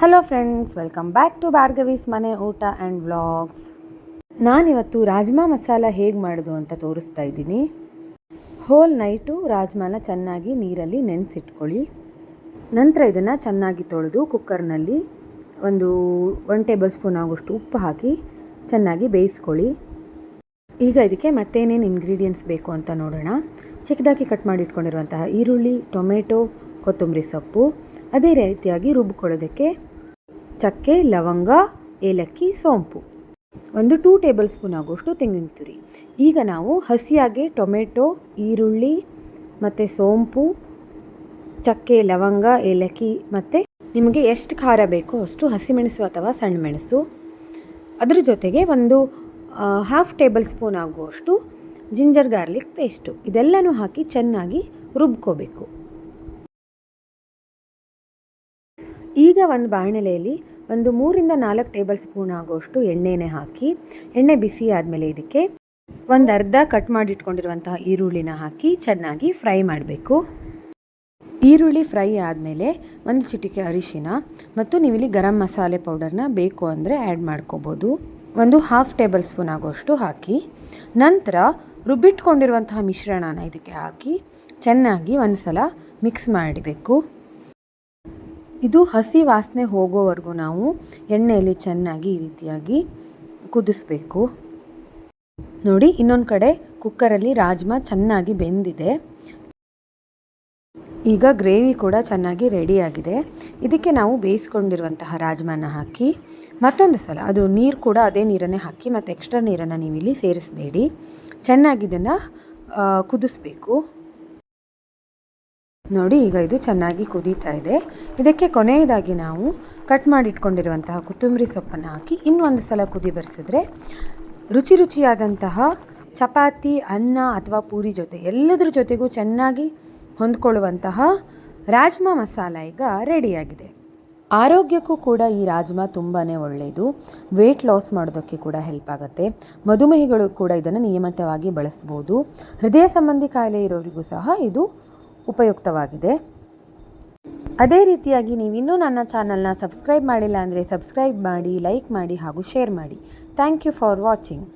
Hello friends welcome back to Bhargavi's ಮನೆ ಊಟ and vlogs ನಾನಿವತ್ತು ರಾಜ್ಮಾ ಮಸಾಲ ಹೇಗೆ ಮಾಡೋದು ಅಂತ ತೋರಿಸ್ತಾ ಇದ್ದೀನಿ. ಹೋಲ್ ನೈಟು ರಾಜ್ಮಾನ ಚೆನ್ನಾಗಿ ನೀರಲ್ಲಿ ನೆನೆಸಿಟ್ಕೊಳ್ಳಿ. ನಂತರ ಇದನ್ನು ಚೆನ್ನಾಗಿ ತೊಳೆದು ಕುಕ್ಕರ್ನಲ್ಲಿ ಒಂದು ಒನ್ ಟೇಬಲ್ ಸ್ಪೂನ್ ಆಗೋಷ್ಟು ಉಪ್ಪು ಹಾಕಿ ಚೆನ್ನಾಗಿ ಬೇಯಿಸ್ಕೊಳ್ಳಿ. ಈಗ ಇದಕ್ಕೆ ಮತ್ತೇನೇನು ಇಂಗ್ರೀಡಿಯೆಂಟ್ಸ್ ಬೇಕು ಅಂತ ನೋಡೋಣ. ಚಿಕ್ಕದಾಗಿ ಕಟ್ ಮಾಡಿ ಇಟ್ಕೊಂಡಿರುವಂತಹ ಈರುಳ್ಳಿ, ಟೊಮೆಟೊ, ಕೊತ್ತಂಬರಿ ಸೊಪ್ಪು ಅದೇ ರೀತಿಯಾಗಿ ರುಬ್ಕೊಳ್ಳೋದಕ್ಕೆ ಚಕ್ಕೆ, ಲವಂಗ, ಏಲಕ್ಕಿ, ಸೋಂಪು. ಒಂದು ಟೂ ಟೇಬಲ್ ಸ್ಪೂನ್ ಆಗುವಷ್ಟು ತೆಂಗಿನ ತುರಿ. ಈಗ ನಾವು ಹಸಿಯಾಗಿ ಟೊಮೆಟೊ, ಈರುಳ್ಳಿ ಮತ್ತು ಸೋಂಪು, ಚಕ್ಕೆ, ಲವಂಗ, ಏಲಕ್ಕಿ ಮತ್ತು ನಿಮಗೆ ಎಷ್ಟು ಖಾರ ಬೇಕೋ ಅಷ್ಟು ಹಸಿಮೆಣಸು ಅಥವಾ ಸಣ್ಣ ಮೆಣಸು ಅದ್ರ ಜೊತೆಗೆ ಒಂದು ಹಾಫ್ ಟೇಬಲ್ ಸ್ಪೂನ್ ಆಗುವಷ್ಟು ಜಿಂಜರ್ ಗಾರ್ಲಿಕ್ ಪೇಸ್ಟು ಇದೆಲ್ಲನೂ ಹಾಕಿ ಚೆನ್ನಾಗಿ ರುಬ್ಕೋಬೇಕು. ಈಗ ಒಂದು ಬಾಣಲೆಯಲ್ಲಿ ಒಂದು ಮೂರಿಂದ ನಾಲ್ಕು ಟೇಬಲ್ ಸ್ಪೂನ್ ಆಗೋಷ್ಟು ಎಣ್ಣೆನೇ ಹಾಕಿ, ಎಣ್ಣೆ ಬಿಸಿ ಆದಮೇಲೆ ಇದಕ್ಕೆ ಒಂದು ಅರ್ಧ ಕಟ್ ಮಾಡಿಟ್ಕೊಂಡಿರುವಂತಹ ಈರುಳ್ಳಿನ ಹಾಕಿ ಚೆನ್ನಾಗಿ ಫ್ರೈ ಮಾಡಬೇಕು. ಈರುಳ್ಳಿ ಫ್ರೈ ಆದಮೇಲೆ ಒಂದು ಚಿಟಿಕೆ ಅರಿಶಿನ ಮತ್ತು ನೀವಿಲ್ಲಿ ಗರಂ ಮಸಾಲೆ ಪೌಡರ್ನ ಬೇಕು ಅಂದರೆ ಆ್ಯಡ್ ಮಾಡ್ಕೋಬೋದು. ಒಂದು ಹಾಫ್ ಟೇಬಲ್ ಸ್ಪೂನ್ ಆಗೋಷ್ಟು ಹಾಕಿ, ನಂತರ ರುಬ್ಬಿಟ್ಕೊಂಡಿರುವಂತಹ ಮಿಶ್ರಣನ ಇದಕ್ಕೆ ಹಾಕಿ ಚೆನ್ನಾಗಿ ಒಂದು ಸಲ ಮಿಕ್ಸ್ ಮಾಡಬೇಕು. ಇದು ಹಸಿ ವಾಸನೆ ಹೋಗೋವರೆಗೂ ನಾವು ಎಣ್ಣೆಯಲ್ಲಿ ಚೆನ್ನಾಗಿ ಈ ರೀತಿಯಾಗಿ ಕುದಿಸ್ಬೇಕು. ನೋಡಿ, ಇನ್ನೊಂದು ಕಡೆ ಕುಕ್ಕರಲ್ಲಿ ರಾಜ್ಮಾ ಚೆನ್ನಾಗಿ ಬೆಂದಿದೆ. ಈಗ ಗ್ರೇವಿ ಕೂಡ ಚೆನ್ನಾಗಿ ರೆಡಿಯಾಗಿದೆ ಇದಕ್ಕೆ ನಾವು ಬೇಯಿಸ್ಕೊಂಡಿರುವಂತಹ ರಾಜ್ಮಾನ ಹಾಕಿ, ಮತ್ತೊಂದು ಸಲ ಅದು ನೀರು ಕೂಡ ಅದೇ ನೀರನ್ನೇ ಹಾಕಿ, ಮತ್ತು ಎಕ್ಸ್ಟ್ರಾ ನೀರನ್ನು ನೀವು ಇಲ್ಲಿ ಸೇರಿಸಬೇಡಿ. ಚೆನ್ನಾಗಿ ಇದನ್ನು ಕುದಿಸ್ಬೇಕು. ನೋಡಿ, ಈಗ ಇದು ಚೆನ್ನಾಗಿ ಕುದೀತಾ ಇದೆ. ಇದಕ್ಕೆ ಕೊನೆಯದಾಗಿ ನಾವು ಕಟ್ ಮಾಡಿ ಇಟ್ಕೊಂಡಿರುವಂತಹ ಕೊತ್ತಂಬರಿ ಸೊಪ್ಪನ್ನು ಹಾಕಿ ಇನ್ನೊಂದು ಸಲ ಕುದಿ ಬರೆಸಿದ್ರೆ ರುಚಿ ರುಚಿಯಾದಂತಹ ಚಪಾತಿ, ಅನ್ನ ಅಥವಾ ಪೂರಿ ಜೊತೆ ಎಲ್ಲದರ ಜೊತೆಗೂ ಚೆನ್ನಾಗಿ ಹೊಂದ್ಕೊಳ್ಳುವಂತಹ ರಾಜ್ಮಾ ಮಸಾಲ ಈಗ ರೆಡಿಯಾಗಿದೆ. ಆರೋಗ್ಯಕ್ಕೂ ಕೂಡ ಈ ರಾಜ್ಮಾ ತುಂಬಾ ಒಳ್ಳೆಯದು ವೆಯ್ಟ್ ಲಾಸ್ ಮಾಡೋದಕ್ಕೆ ಕೂಡ ಹೆಲ್ಪ್ ಆಗುತ್ತೆ. ಮಧುಮೇಹಿಗಳು ಕೂಡ ಇದನ್ನು ನಿಯಮಿತವಾಗಿ ಬಳಸ್ಬೋದು. ಹೃದಯ ಸಂಬಂಧಿ ಕಾಯಿಲೆ ಇರೋರಿಗೂ ಸಹ ಇದು ಉಪಯುಕ್ತವಾಗಿದೆ. ಅದೇ ರೀತಿಯಾಗಿ ನೀವು ಇನ್ನೂ ನನ್ನ ಚಾನಲ್ನ ಸಬ್ಸ್ಕ್ರೈಬ್ ಮಾಡಿಲ್ಲ ಅಂದರೆ ಸಬ್ಸ್ಕ್ರೈಬ್ ಮಾಡಿ, ಲೈಕ್ ಮಾಡಿ ಹಾಗೂ ಶೇರ್ ಮಾಡಿ. Thank you for watching.